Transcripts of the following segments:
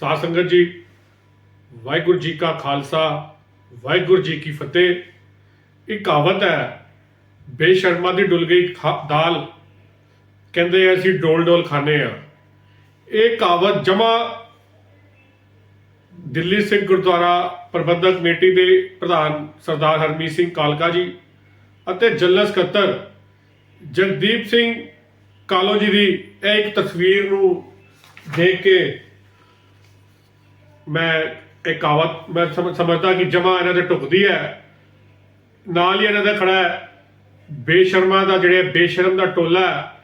ਸਾਧ ਸੰਗਤ ਜੀ, ਵਾਹਿਗੁਰੂ ਜੀ ਕਾ ਖਾਲਸਾ, ਵਾਹਿਗੁਰੂ ਜੀ ਕੀ ਫਤਿਹ। ਇਹ ਕਹਾਵਤ ਹੈ, ਬੇਸ਼ਰਮਾ ਦੀ ਡੁੱਲ ਗਈ ਖਾ- ਦਾਲ। ਕਹਿੰਦੇ ਆ, ਅਸੀਂ ਡੋਲ ਡੋਲ ਖਾਣੇ ਆ ਇਹ ਕਹਾਵਤ ਜਮਾ ਦਿੱਲੀ ਸਿੱਖ ਗੁਰਦੁਆਰਾ ਪ੍ਰਬੰਧਕ ਕਮੇਟੀ ਦੇ ਪ੍ਰਧਾਨ ਸਰਦਾਰ ਹਰਮੀਤ ਸਿੰਘ ਕਾਲਕਾ ਜੀ ਅਤੇ ਜਨਰਲ ਸਕੱਤਰ ਜਗਦੀਪ ਸਿੰਘ ਕਾਲੋ ਜੀ ਦੀ ਇਹ ਇੱਕ ਤਸਵੀਰ ਨੂੰ ਦੇਖ ਕੇ ਮੈਂ ਇਹ ਕਹਾਵਤ, ਮੈਂ ਸਮਝ- ਸਮਝਦਾ ਕਿ ਜਮਾ ਇਹਨਾਂ ਦੇ ਟੁਕਦੀ ਹੈ। ਨਾਲ ਹੀ ਇਹਨਾਂ ਦਾ ਖੜਾ ਹੈ। ਬੇਸ਼ਰਮਾ ਦਾ ਜਿਹੜੇ ਬੇਸ਼ਰਮ ਦਾ ਟੋਲਾ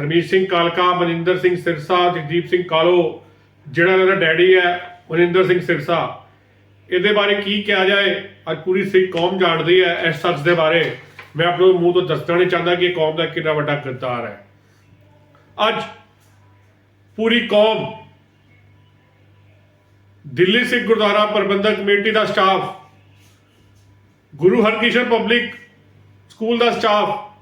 ਹਰਮੀਤ ਸਿੰਘ ਕਾਲਕਾ, ਮਨਿੰਦਰ ਸਿੰਘ ਸਿਰਸਾ, ਜਗਦੀਪ ਸਿੰਘ ਕਾਲੋ, ਜਿਹੜਾ ਇਹਨਾਂ ਦਾ ਡੈਡੀ ਹੈ, ਮਨਿੰਦਰ ਸਿੰਘ ਸਿਰਸਾ। ਇਹਦੇ ਬਾਰੇ ਕੀ ਕਿਹਾ ਜਾਏ? ਅੱਜ ਪੂਰੀ ਸਿੱਖ ਕੌਮ ਜਾਣਦੀ ਹੈ ਇਸ ਸੱਚ ਦੇ ਬਾਰੇ। ਮੈਂ ਆਪਣੇ ਮੂੰਹ ਤੋਂ ਦੱਸਣਾ ਨਹੀਂ ਚਾਹੁੰਦਾ ਕਿ ਇਹ ਕੌਮ ਦਾ ਕਿੰਨਾ ਵੱਡਾ ਕਿਰਦਾਰ ਹੈ। ਅੱਜ ਪੂਰੀ ਕੌਮ ਦਿੱਲੀ ਸਿੱਖ ਗੁਰਦੁਆਰਾ ਪ੍ਰਬੰਧਕ ਕਮੇਟੀ ਦਾ staff, Guru Harkrishan public school ਦਾ ਸਟਾਫ।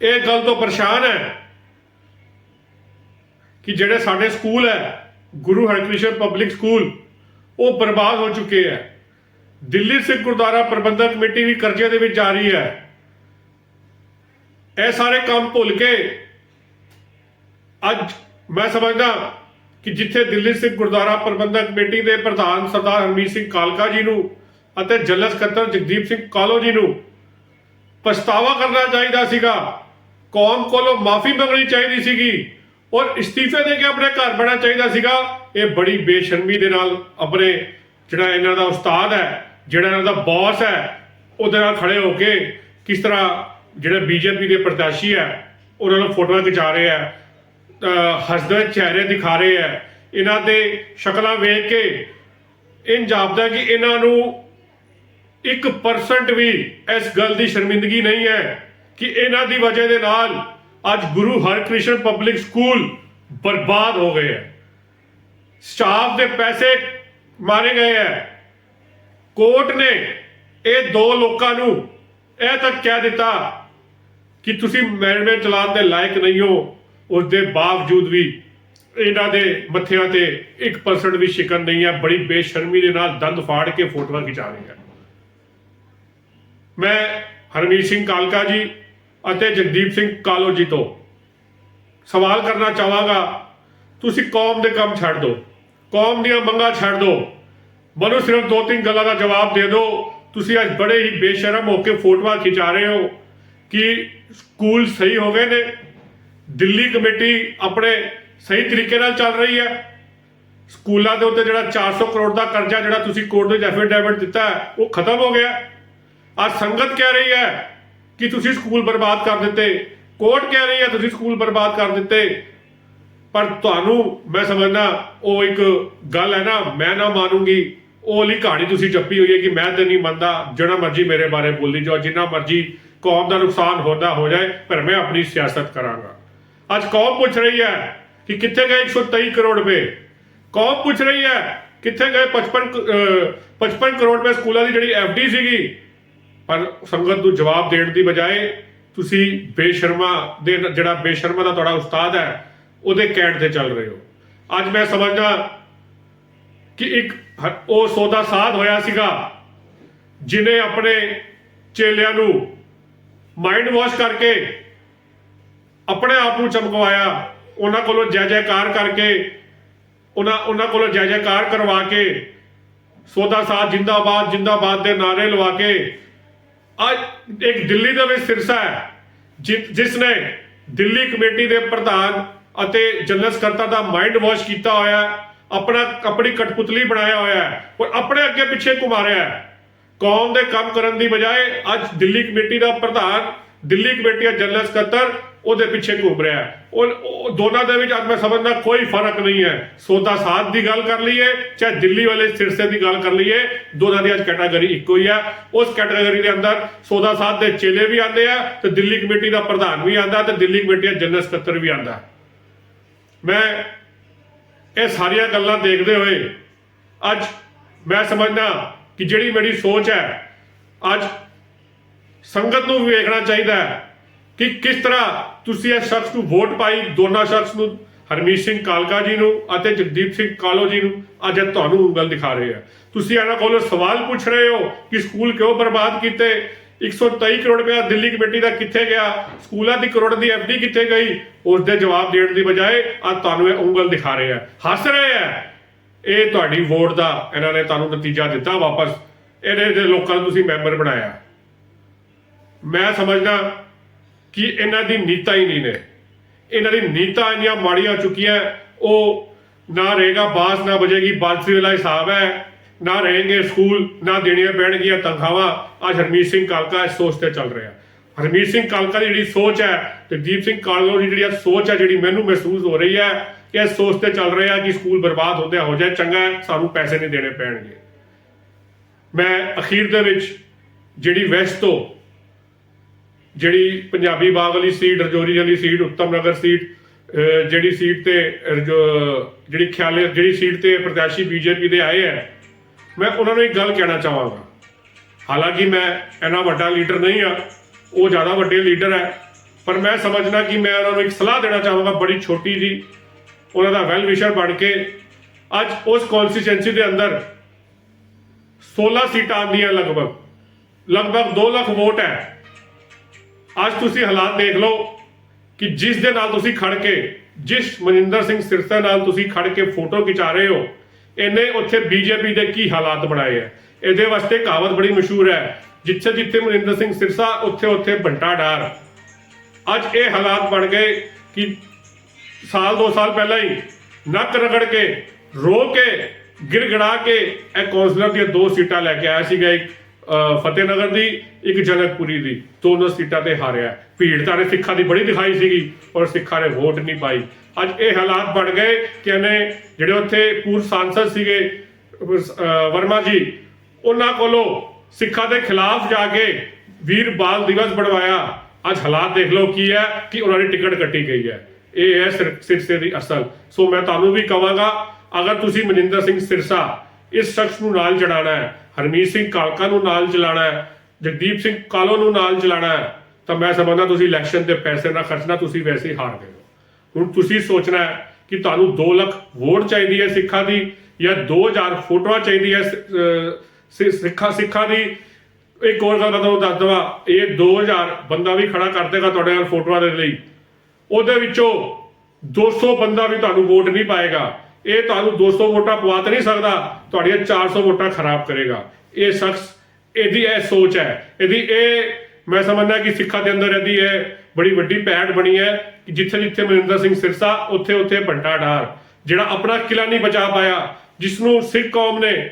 ਇਹ ਗੱਲ ਤੋਂ ਪਰੇਸ਼ਾਨ ਹੈ ਕਿ ਜਿਹੜੇ ਸਾਡੇ ਸਕੂਲ ਹੈ, ਗੁਰੂ ਹਰਕ੍ਰਿਸ਼ਨ ਪਬਲਿਕ ਸਕੂਲ, ਉਹ ਬਰਬਾਦ ਹੋ ਚੁੱਕੇ ਹੈ। ਦਿੱਲੀ ਸਿੱਖ ਗੁਰਦੁਆਰਾ ਪ੍ਰਬੰਧਕ ਕਮੇਟੀ ਵੀ ਕਰਜ਼ੇ ਦੇ ਵਿੱਚ ਜਾ ਰਹੀ ਹੈ। ਇਹ ਸਾਰੇ ਕੰਮ ਭੁੱਲ ਕੇ ਅੱਜ ਮੈਂ ਸਮਝਦਾ ਕਿ ਜਿੱਥੇ ਦਿੱਲੀ ਸਿੱਖ ਗੁਰਦੁਆਰਾ ਪ੍ਰਬੰਧਕ ਕਮੇਟੀ ਦੇ ਪ੍ਰਧਾਨ ਸਰਦਾਰ ਹਰਮੀਤ ਸਿੰਘ ਕਾਲਕਾ ਜੀ ਨੂੰ ਅਤੇ ਜਨਰਲ ਸਕੱਤਰ ਜਗਦੀਪ ਸਿੰਘ ਕਾਲੋ ਜੀ ਨੂੰ ਪਛਤਾਵਾ ਕਰਨਾ ਚਾਹੀਦਾ ਸੀਗਾ। ਕੌਮ ਕੋਲੋਂ ਮਾਫੀ ਮੰਗਣੀ ਚਾਹੀਦੀ ਸੀਗੀ ਔਰ ਇਸਤੀਫੇ ਦੇ ਕੇ ਆਪਣੇ ਘਰ ਬਣਾ ਚਾਹੀਦਾ ਸੀਗਾ। ਇਹ ਬੜੀ ਬੇਸ਼ਰਮੀ ਦੇ ਨਾਲ ਆਪਣੇ ਜਿਹੜਾ ਇਹਨਾਂ ਦਾ ਉਸਤਾਦ ਹੈ, ਜਿਹੜਾ ਇਹਨਾਂ ਦਾ ਬੌਸ ਹੈ, ਉਹਦੇ ਨਾਲ ਖੜੇ ਹੋ ਕੇ ਕਿਸ ਤਰ੍ਹਾਂ ਜਿਹੜੇ ਬੀਜੇਪੀ ਦੇ ਪ੍ਰਤੀਸ਼ੀ ਹੈ, ਉਹਨਾਂ ਨੂੰ ਫੋਟੋਆਂ ਖਿਚਾ ਰਹੇ ਆ ਹੱਸਦੇ ਚਿਹਰੇ ਦਿਖਾ ਰਹੇ ਹੈ। ਇਹਨਾਂ ਦੇ ਸ਼ਕਲਾਂ ਵੇਖ ਕੇ ਇਨ ਜਾਪਦਾ ਕਿ ਇਹਨਾਂ ਨੂੰ 1% ਵੀ ਇਸ ਗੱਲ ਦੀ ਸ਼ਰਮਿੰਦਗੀ ਨਹੀਂ ਹੈ ਕਿ ਇਹਨਾਂ ਦੀ ਵਜ੍ਹਾ ਦੇ ਨਾਲ ਅੱਜ ਗੁਰੂ ਹਰਕ੍ਰਿਸ਼ਨ ਪਬਲਿਕ ਸਕੂਲ ਬਰਬਾਦ ਹੋ ਗਏ ਹੈ। ਸਟਾਫ ਦੇ ਪੈਸੇ ਮਾਰੇ ਗਏ ਹੈ। ਕੋਰਟ ਨੇ ਇਹ ਦੋ ਲੋਕਾਂ ਨੂੰ ਇਹ ਤੱਕ ਕਹਿ ਦਿੱਤਾ ਕਿ ਤੁਸੀਂ ਮੈਨੇਜਮੈਂਟ ਚਲਾਉਣ ਦੇ ਲਾਇਕ ਨਹੀਂ ਹੋ। ਉਸ ਦੇ ਬਾਵਜੂਦ ਵੀ ਇਹਨਾਂ ਦੇ ਮੱਥਿਆਂ ਤੇ 1% ਵੀ ਸ਼ਿਕਨ ਨਹੀਂ ਹੈ, ਬੜੀ ਬੇਸ਼ਰਮੀ ਦੇ ਨਾਲ ਦੰਦ ਫਾੜ ਕੇ ਫੋਟੋਆਂ ਖਿਚਾ ਰਹੇ ਹੈ। ਮੈਂ ਹਰਮੀਤ ਸਿੰਘ ਕਾਲਕਾ ਜੀ ਅਤੇ ਜਗਦੀਪ ਸਿੰਘ ਕਾਲੋ ਜੀ ਤੋਂ ਸਵਾਲ ਕਰਨਾ ਚਾਹਾਂਗਾ, ਤੁਸੀਂ ਕੌਮ ਦੇ ਕੰਮ ਛੱਡ ਦਿਓ, ਕੌਮ ਦੀਆਂ ਮੰਗਾਂ ਛੱਡ ਦਿਓ। ਮੈਨੂੰ ਸਿਰਫ ਦੋ ਤਿੰਨ ਗੱਲਾਂ ਦਾ ਜਵਾਬ ਦੇ ਦਿਓ। ਤੁਸੀਂ ਅੱਜ ਬੜੇ ਹੀ ਬੇਸ਼ਰਮ ਹੋ ਕੇ ਫੋਟੋਆਂ ਖਿਚਾ ਰਹੇ ਹੋ ਕਿ ਸਕੂਲ ਸਹੀ ਹੋ ਗਏ ਨੇ ਦਿੱਲੀ ਕਮੇਟੀ ਆਪਣੇ ਸਹੀ ਤਰੀਕੇ ਨਾਲ ਚੱਲ ਰਹੀ ਹੈ। ਸਕੂਲਾਂ ਦੇ ਉੱਤੇ ਜਿਹੜਾ 400 ਕਰੋੜ ਦਾ ਕਰਜ਼ਾ ਜਿਹੜਾ ਤੁਸੀਂ ਕੋਰਟ ਦੇ ਐਫੀਡੈਵਿਟ ਦਿੱਤਾ ਉਹ ਖਤਮ ਹੋ ਗਿਆ। ਅੱਜ ਸੰਗਤ ਕਹਿ ਰਹੀ ਹੈ ਕਿ ਤੁਸੀਂ ਸਕੂਲ ਬਰਬਾਦ ਕਰ ਦਿੱਤੇ। ਕੋਰਟ ਕਹਿ ਰਹੀ ਹੈ ਤੁਸੀਂ ਸਕੂਲ ਬਰਬਾਦ ਕਰ ਦਿੱਤੇ। ਪਰ ਤੁਹਾਨੂੰ ਮੈਂ ਸਮਝਦਾ, ਉਹ ਇੱਕ ਗੱਲ ਹੈ ਨਾ, ਮੈਂ ਨਾ ਮਾਨੂੰਗੀ। ਉਹ ਵਾਲੀ ਕਹਾਣੀ ਤੁਸੀਂ ਜੱਪੀ ਹੋਈ ਹੈ ਕਿ ਮੈਂ ਤੇ ਨਹੀਂ ਮੰਨਦਾ, ਜਿਹੜਾ ਮਰਜ਼ੀ ਮੇਰੇ ਬਾਰੇ ਬੋਲੀ ਜਾਓ, ਜਿੰਨਾ ਮਰਜ਼ੀ ਕੌਮ ਦਾ ਨੁਕਸਾਨ ਹੋਦਾ ਹੋ ਜਾਏ, ਪਰ ਮੈਂ ਆਪਣੀ ਸਿਆਸਤ ਕਰਾਂਗਾ। ਅੱਜ ਕੌਮ ਪੁੱਛ ਰਹੀ ਹੈ ਕਿ ਕਿੱਥੇ ਗਏ 123 ਕਰੋੜ ਰੁਪਏ। ਕੌਮ ਪੁੱਛ ਰਹੀ ਹੈ ਕਿੱਥੇ ਗਏ 55 ਕ- 55 ਕਰੋੜ ਰੁਪਏ ਸਕੂਲਾਂ ਦੀ ਜਿਹੜੀ ਐਫਡੀ ਸੀਗੀ। ਪਰ ਸੰਗਤ ਨੂੰ ਜਵਾਬ ਦੇਣ ਦੀ ਬਜਾਏ ਤੁਸੀਂ ਬੇਸ਼ਰਮਾ ਦੇ ਜਿਹੜਾ ਬੇਸ਼ਰਮਾ ਦਾ ਤੁਹਾਡਾ ਉਸਤਾਦ ਹੈ, ਉਹਦੇ ਕਹਿਣ ਤੇ ਚੱਲ ਰਹੇ ਹੋ। ਅੱਜ ਮੈਂ ਸਮਝਦਾ ਕਿ ਇੱਕ ਉਹ ਸੌਦਾ ਸਾਧ ਹੋਇਆ ਸੀਗਾ, ਜਿਨੇ ਆਪਣੇ ਚੇਲਿਆਂ ਨੂੰ ਮਾਈਂਡ ਵਾਸ਼ ਕਰਕੇ ਆਪਣੇ ਆਪ ਨੂੰ ਚਮਕਵਾਇਆ, ਉਹਨਾਂ ਕੋਲੋਂ ਜੈ ਜੈਕਾਰ ਕਰਕੇ, ਉਹਨਾਂ ਉਹਨਾਂ ਕੋਲੋਂ ਜੈ ਜੈਕਾਰ ਕਰਵਾ ਕੇ, ਸੌਦਾ ਸਾਧ ਜਿੰਦਾਬਾਦ ਜਿੰਦਾਬਾਦ ਦੇ ਨਾਰੇ ਲਵਾ ਕੇ, ਅੱਜ ਇੱਕ ਦਿੱਲੀ ਦਾ ਵੀ ਸਿਰਸਾ ਹੈ ਜਿਸ ਨੇ ਦਿੱਲੀ ਕਮੇਟੀ ਦੇ ਪ੍ਰਧਾਨ ਅਤੇ ਜਨਰਲ ਸਕੱਤਰ ਦਾ ਮਾਈਂਡ ਵਾਸ਼ ਕੀਤਾ ਹੋਇਆ ਆਪਣਾ, ਆਪਣੀ ਕਠਪੁਤਲੀ ਬਣਾਇਆ ਹੋਇਆ ਹੈ ਔਰ ਆਪਣੇ ਅੱਗੇ ਪਿੱਛੇ ਘੁਮਾ ਰਿਹਾ ਹੈ। ਕੌਮ ਦੇ ਕੰਮ ਕਰਨ ਦੀ ਬਜਾਏ ਅੱਜ ਦਿੱਲੀ ਕਮੇਟੀ ਦਾ ਪ੍ਰਧਾਨ, ਦਿੱਲੀ ਕਮੇਟੀ ਦਾ ਜਨਰਲ ਸਕੱਤਰ ਉਹਦੇ ਪਿੱਛੇ ਘੁੰਮ ਰਿਹਾ ਉਹ ਦੋਨਾਂ ਦੇ ਵਿੱਚ ਅੱਜ ਮੈਂ ਸਮਝਦਾ ਕੋਈ ਫ਼ਰਕ ਨਹੀਂ ਹੈ। ਸੌਦਾ ਸਾਧ ਦੀ ਗੱਲ ਕਰ ਲਈਏ, ਚਾਹੇ ਦਿੱਲੀ ਵਾਲੇ ਸਿਰਸੇ ਦੀ ਗੱਲ ਕਰ ਲਈਏ, ਦੋਨਾਂ ਦੀ ਅੱਜ ਕੈਟਾਗਰੀ ਇੱਕੋ ਹੀ ਹੈ। ਉਸ ਕੈਟਾਗਰੀ ਦੇ ਅੰਦਰ ਸੌਦਾ ਸਾਧ ਦੇ ਚੇਲੇ ਵੀ ਆਉਂਦੇ ਆ ਤੇ ਦਿੱਲੀ ਕਮੇਟੀ ਦਾ ਪ੍ਰਧਾਨ ਵੀ ਆਂਦਾ ਤੇ ਦਿੱਲੀ ਕਮੇਟੀ ਦਾ ਜਨਰਲ ਸਕੱਤਰ ਵੀ ਆਂਦਾ ਮੈਂ ਇਹ ਸਾਰੀਆਂ ਗੱਲਾਂ ਦੇਖਦੇ ਹੋਏ ਅੱਜ ਮੈਂ ਸਮਝਦਾ ਕਿ ਜਿਹੜੀ ਮੇਰੀ ਸੋਚ ਹੈ, ਅੱਜ ਸੰਗਤ ਨੂੰ ਵੀ ਵੇਖਣਾ ਚਾਹੀਦਾ ਹੈ। ਕਿ ਕਿਸ ਤਰ੍ਹਾਂ ਤੁਸੀਂ ਇਸ ਸ਼ਖਸ ਨੂੰ ਵੋਟ ਪਾਈ? ਦੋਨਾਂ ਸ਼ਖਸ ਨੂੰ, ਹਰਮੀਤ ਸਿੰਘ ਕਾਲਕਾ ਜੀ ਨੂੰ ਅਤੇ ਜਗਦੀਪ ਸਿੰਘ ਕਾਲੋ ਜੀ ਨੂੰ। ਅੱਜ ਇਹ ਤੁਹਾਨੂੰ ਉਂਗਲ ਦਿਖਾ ਰਹੇ ਆ। ਤੁਸੀਂ ਇਹਨਾਂ ਕੋਲੋਂ ਸਵਾਲ ਪੁੱਛ ਰਹੇ ਹੋ ਕਿ ਸਕੂਲ ਕਿਉਂ ਬਰਬਾਦ ਕੀਤੇ? 123 ਕਰੋੜ ਰੁਪਇਆ ਦਿੱਲੀ ਕਮੇਟੀ ਦਾ ਕਿੱਥੇ ਗਿਆ? ਸਕੂਲਾਂ ਦੀ ਕਰੋੜ ਦੀ ਐਫਡੀ ਕਿੱਥੇ ਗਈ? ਉਸ ਦੇ ਜਵਾਬ ਦੇਣ ਦੀ ਬਜਾਏ ਅੱਜ ਤੁਹਾਨੂੰ ਇਹ ਉਂਗਲ ਦਿਖਾ ਰਹੇ ਆ। ਹੱਸ ਰਹੇ ਆ। ਇਹ ਤੁਹਾਡੀ ਵੋਟ ਦਾ ਇਹਨਾਂ ਨੇ ਤੁਹਾਨੂੰ ਨਤੀਜਾ ਦਿੱਤਾ ਵਾਪਸ। ਇਹਦੇ ਲੋਕਾਂ ਨੂੰ ਤੁਸੀਂ ਮੈਂਬਰ ਬਣਾਇਆ। ਮੈਂ ਸਮਝਦਾ ਕਿ ਇਹਨਾਂ ਦੀ ਨੀਤਾ ਹੀ ਨਹੀਂ ਨੇ। ਇਹਨਾਂ ਦੀ ਨੀਤਾ ਇੰਨੀਆਂ ਮਾੜੀਆਂ ਚੁੱਕੀਆਂ ਉਹ ਨਾ ਰਹੇਗਾ ਬਾਸ ਨਾ ਬਜੇਗੀ ਬਾਂਸਰੀ ਵਾਲਾ ਹਿਸਾਬ ਹੈ। ਨਾ ਰਹਿਣਗੇ ਸਕੂਲ ਨਾ ਦੇਣੀਆਂ ਪੈਣਗੀਆਂ ਤਨਖਾਹਾਂ। ਅੱਜ ਹਰਮੀਤ ਸਿੰਘ ਕਾਲਕਾ ਇਸ ਸੋਚ ਤੇ ਚੱਲ ਰਿਹਾ। ਹਰਮੀਤ ਸਿੰਘ ਕਾਲਕਾ ਦੀ ਜਿਹੜੀ ਸੋਚ ਹੈ ਤੇ ਦੀਪ ਸਿੰਘ ਕਾਲੋ ਦੀ ਜਿਹੜੀ ਇਹ ਸੋਚ ਹੈ ਜਿਹੜੀ ਮੈਨੂੰ ਮਹਿਸੂਸ ਹੋ ਰਹੀ ਹੈ ਇਹ ਸੋਚ ਤੇ ਚੱਲ ਰਿਹਾ ਕਿ ਸਕੂਲ ਬਰਬਾਦ ਹੁੰਦੇ ਹੋ ਜਾਏ ਚੰਗਾ ਹੈ, ਸਾਨੂੰ ਪੈਸੇ ਨਹੀਂ ਦੇਣੇ ਪੈਣਗੇ। ਮੈਂ ਅਖੀਰ ਦੇ ਵਿੱਚ ਜਿਹੜੀ ਵੈਸਟ ਤੋਂ ਜਿਹੜੀ ਪੰਜਾਬੀ ਬਾਗ ਵਾਲੀ ਸੀਟ, ਰਜੌਰੀ ਵਾਲੀ ਸੀਟ, ਉੱਤਮ ਨਗਰ ਸੀਟ ਜਿਹੜੀ ਸੀਟ ਤੇ ਰਜੋ- ਜਿਹੜੀ ਖਿਆਲੇ, ਜਿਹੜੀ ਸੀਟ ਤੇ ਪ੍ਰਤਿਆਸ਼ੀ ਬੀਜੇਪੀ ਦੇ ਆਏ ਹੈ, ਮੈਂ ਉਹਨਾਂ ਨੂੰ ਇੱਕ ਗੱਲ ਕਹਿਣਾ ਚਾਹਾਂਗਾ। ਹਾਲਾਂਕਿ ਮੈਂ ਇੰਨਾ ਵੱਡਾ ਲੀਡਰ ਨਹੀਂ ਆ ਉਹ ਜ਼ਿਆਦਾ ਵੱਡੇ ਲੀਡਰ ਹੈ, ਪਰ ਮੈਂ ਸਮਝਣਾ ਕਿ ਮੈਂ ਉਹਨਾਂ ਨੂੰ ਇੱਕ ਸਲਾਹ ਦੇਣਾ ਚਾਹਾਂਗਾ, ਬੜੀ ਛੋਟੀ ਜੀ, ਉਹਨਾਂ ਦਾ ਵੈਲ ਵਿਸ਼ਰ ਬਣ ਕੇ ਅੱਜ ਉਸ ਕਨਸਟੀਚੁਐਂਸੀ ਦੇ ਅੰਦਰ 16 ਸੀਟਾਂ ਆਉਂਦੀਆਂ ਲਗਭਗ ਲਗਭਗ 2 ਲੱਖ ਵੋਟ ਹੈ। ਅੱਜ ਤੁਸੀਂ ਹਾਲਾਤ ਦੇਖ ਲਓ ਕਿ ਜਿਸ ਦੇ ਨਾਲ ਤੁਸੀਂ ਖੜ ਕੇ, ਜਿਸ ਮਨਿੰਦਰ ਸਿੰਘ ਸਿਰਸਾ ਨਾਲ ਤੁਸੀਂ ਖੜ ਕੇ ਫੋਟੋ ਖਿਚਾ ਰਹੇ ਹੋ, ਇਹਨੇ ਉੱਥੇ ਬੀਜੇਪੀ ਦੇ ਕੀ ਹਾਲਾਤ ਬਣਾਏ ਹੈ ਇਹਦੇ ਵਾਸਤੇ ਕਹਾਵਤ ਬੜੀ ਮਸ਼ਹੂਰ ਹੈ, ਜਿੱਥੇ ਜਿੱਥੇ ਮਨਿੰਦਰ ਸਿੰਘ ਸਿਰਸਾ, ਉੱਥੇ ਉੱਥੇ ਬੰਟਾ ਡਾਰ। ਅੱਜ ਇਹ ਹਾਲਾਤ ਬਣ ਗਏ ਕਿ ਸਾਲ ਦੋ ਸਾਲ ਪਹਿਲਾਂ ਹੀ ਨੱਕ ਰਗੜ ਕੇ, ਰੋ ਕੇ, ਗਿਰਗੜਾ ਕੇ ਇਹ ਕੌਂਸਲਰ ਦੀਆਂ ਦੋ ਸੀਟਾਂ ਲੈ ਕੇ ਆਇਆ ਸੀਗਾ ਇੱਕ। ਫਤਿਹਨਗਰ ਦੀ ਇੱਕ ਜਨਕਪੁਰੀ ਦੀ ਦੋਨੋਂ ਸੀਟਾਂ ਤੇ ਹਾਰਿਆ। ਭੀੜ ਤਾਂ ਨੇ ਸਿੱਖਾਂ ਦੀ ਬੜੀ ਦਿਖਾਈ ਸੀਗੀ ਔਰ ਸਿੱਖਾਂ ਨੇ ਵੋਟ ਨਹੀਂ ਪਾਈ। ਅੱਜ ਇਹ ਹਾਲਾਤ ਬਣ ਗਏ ਕਿ ਇਹਨੇ ਜਿਹੜੇ ਉੱਥੇ ਪੂਰਵ ਸਾਂਸਦ ਸੀਗੇ ਵਰਮਾ ਜੀ, ਉਹਨਾਂ ਕੋਲੋਂ ਸਿੱਖਾਂ ਦੇ ਖਿਲਾਫ ਜਾ ਕੇ ਵੀਰ ਬਾਲ ਦਿਵਸ ਬਣਵਾਇਆ। ਅੱਜ ਹਾਲਾਤ ਦੇਖ ਲਓ ਕੀ ਹੈ ਕਿ ਉਹਨਾਂ ਦੀ ਟਿਕਟ ਕੱਟੀ ਗਈ ਹੈ। ਇਹ ਹੈ ਸਿਰ- ਸਿਰਸੇ ਦੀ ਅਸਲ। ਸੋ ਮੈਂ ਤੁਹਾਨੂੰ ਵੀ ਕਹਾਂਗਾ ਅਗਰ ਤੁਸੀਂ ਮਨਿੰਦਰ ਸਿੰਘ ਸਿਰਸਾ ਇਸ ਸ਼ਖਸ ਨੂੰ ਨਾਲ ਚੜਾਣਾ ਹੈ ਹਰਮੀਤ ਸਿੰਘ ਕਾਲਕਾ ਨੂੰ ਨਾਲ ਚਲਾਣਾ ਹੈ, ਜਗਦੀਪ ਸਿੰਘ ਕਾਲੋ ਨੂੰ ਨਾਲ ਚਲਾਣਾ ਹੈ, ਤਾਂ ਮੈਂ ਸਮਝਦਾ ਤੁਸੀਂ ਇਲੈਕਸ਼ਨ ਤੇ ਪੈਸੇ ਨਾ ਖਰਚਣਾ, ਤੁਸੀਂ ਵੈਸੇ ਹੀ ਹਾਰ ਗਏ ਹੋ। ਹੁਣ ਤੁਸੀਂ ਸੋਚਣਾ ਹੈ ਕਿ ਤੁਹਾਨੂੰ 2 ਲੱਖ ਵੋਟ ਚਾਹੀਦੀ ਹੈ ਸਿੱਖਾਂ ਦੀ ਜਾਂ 2000 ਫੋਟੋਆਂ ਚਾਹੀਦੀ ਹੈ ਸਿੱਖਾਂ ਸਿੱਖਾਂ ਦੀ। ਇੱਕ ਹੋਰ ਗੱਲ ਮੈਂ ਤੁਹਾਨੂੰ ਦੱਸ ਦਵਾਂ, ਇਹ 2000 ਬੰਦਾ ਵੀ ਖੜਾ ਕਰ ਦੇਗਾ ਤੁਹਾਡੇ ਨਾਲ ਫੋਟੋਆਂ ਦੇ ਲਈ। ਉਹਦੇ ਵਿੱਚੋਂ 200 ਬੰਦਾ ਵੀ ਤੁਹਾਨੂੰ ਵੋਟ ਨਹੀਂ ਪਾਏਗਾ। ਇਹ ਤੁਹਾਨੂੰ 200 ਵੋਟਾਂ ਪਵਾ ਤਾਂ ਨਹੀਂ ਸਕਦਾ, ਤੁਹਾਡੀਆਂ 400 ਵੋਟਾਂ ਖਰਾਬ ਕਰੇਗਾ। ਇਹ ਸ਼ਖਸ ਇਹਦੀ ਇਹ ਸੋਚ ਹੈ। ਇਹਦੀ ਇਹ, ਮੈਂ ਸਮਝਦਾ ਕਿ ਸਿੱਖਾਂ ਦੇ ਅੰਦਰ ਇਹਦੀ ਇਹ ਬੜੀ ਵੱਡੀ ਪੈੜ ਬਣੀ ਹੈ ਕਿ ਜਿੱਥੇ ਜਿੱਥੇ ਮਨਿੰਦਰ ਸਿੰਘ ਸਿਰਸਾ, ਉੱਥੇ ਉੱਥੇ ਬੰਟਾ ਡਾਰ, ਜਿਹੜਾ ਆਪਣਾ ਕਿਲਾ ਨਹੀਂ ਬਚਾ ਪਾਇਆ ਜਿਸ ਨੂੰ ਸਿੱਖ ਕੌਮ ਨੇ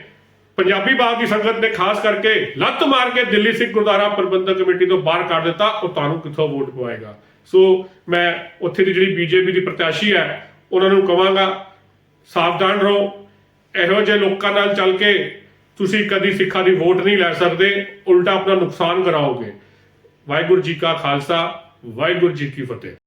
ਪੰਜਾਬੀ ਬਾਗ ਦੀ ਸੰਗਤ ਨੇ ਖਾਸ ਕਰਕੇ ਲੱਤ ਮਾਰ ਕੇ ਦਿੱਲੀ ਸਿੱਖ ਗੁਰਦੁਆਰਾ ਪ੍ਰਬੰਧਕ ਕਮੇਟੀ ਤੋਂ ਬਾਹਰ ਕੱਢ ਦਿੱਤਾ, ਉਹ ਤੁਹਾਨੂੰ ਕਿੱਥੋਂ ਵੋਟ ਪਵਾਏਗਾ। ਸੋ ਮੈਂ ਉੱਥੇ ਦੀ ਜਿਹੜੀ ਬੀਜੇਪੀ ਦੀ ਪ੍ਰਤਿਆਸ਼ੀ ਹੈ, ਉਹਨਾਂ ਨੂੰ ਕਵਾਂਗਾ ਸਾਵਧਾਨ ਰਹੋ। ਇਹੋ ਜਿਹੇ ਲੋਕਾਂ ਨਾਲ ਚੱਲ ਕੇ ਤੁਸੀਂ ਕਦੀ ਸਿੱਖਾਂ ਦੀ ਵੋਟ ਨਹੀਂ ਲੈ ਸਕਦੇ। ਉਲਟਾ ਆਪਣਾ ਨੁਕਸਾਨ ਕਰਾਓਗੇ। ਵਾਹਿਗੁਰੂ ਜੀ ਕਾ ਖਾਲਸਾ, ਵਾਹਿਗੁਰੂ ਜੀ ਕੀ ਫਤਿਹ।